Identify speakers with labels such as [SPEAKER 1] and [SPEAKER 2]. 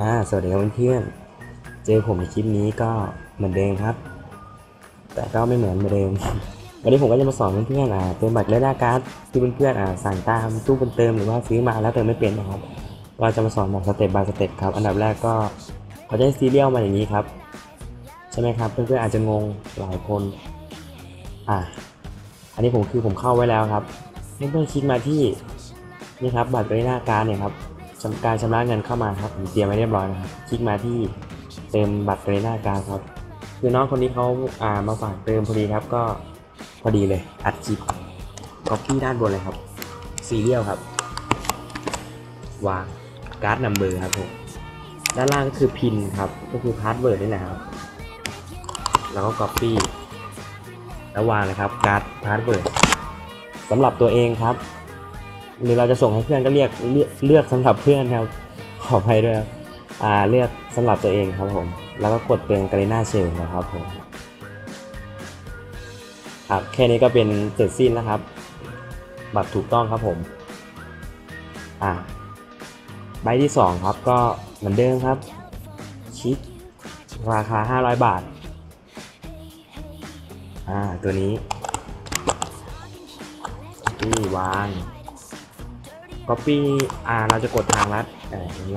[SPEAKER 1] อ่าสวัสดีครับเพื่อนเจอผมในคลิปนี้ก็เหมือนเดิมครับ แต่ก็ไม่เหมือนเหมือนเดิม วันนี้ผมก็จะมาสอนเพื่อนๆอ่าเติมบัตรเลด้าการ์ดที่เพื่อนๆอ่าสั่งตามตู้เติมหรือว่าซื้อมาแล้วเติมไม่เป็นนะครับเราจะมาสอนแบบสเต็ปบายสเต็ปครับ อันดับแรกก็เขาจะให้ซีเรียลมาอย่างนี้ครับ ใช่ไหมครับ เพื่อนๆอาจจะงงหลายคน อ่าอันนี้ผมคือผมเข้าไว้แล้วครับเพื่อนๆคลิกมาที่นี่ครับบัตรเลด้าการ์ดเนี่ยครับ การชำระเงินเข้ามาครับผมเตรียมไว้เรียบร้อยนะครับ คลิกมาที่เติมบัตรเรน่าการครับ คือน้องคนนี้เขาอ่ามาฝากเติมพอดีครับ ก็พอดีเลย อัดคลิปก๊อปปี้ด้านบนเลยครับซีเรียลครับ วางการ์ดนัมเบอร์ครับผมด้านล่างก็คือพินครับ ก็คือพาสเวิร์ดนี่แหละครับ แล้วก็ก๊อปปี้แล้ววางเลยครับการ์ดพาสเวิร์ดสำหรับตัวเองครับ หรือเราจะส่งให้เพื่อนก็เรียกเลือกเลือกสำหรับเพื่อนครับขออภัยด้วยครับอ่าเลือกสำหรับตัวเองครับผม แล้วก็กดเป็นกา r น่าเชลนะครับผมครับแค่นี้ก็เป็นเสร็จสิ้นแล้วครับ บัตรถูกต้องครับผมอ่าใบที่ 2 ครับก็เหมือนเดิมครับชิปราคา 500 บาทอ่าตัวนี้นี่วาง Copy อ่าเราจะกดทางลัดอ่าอย่างเงี้ย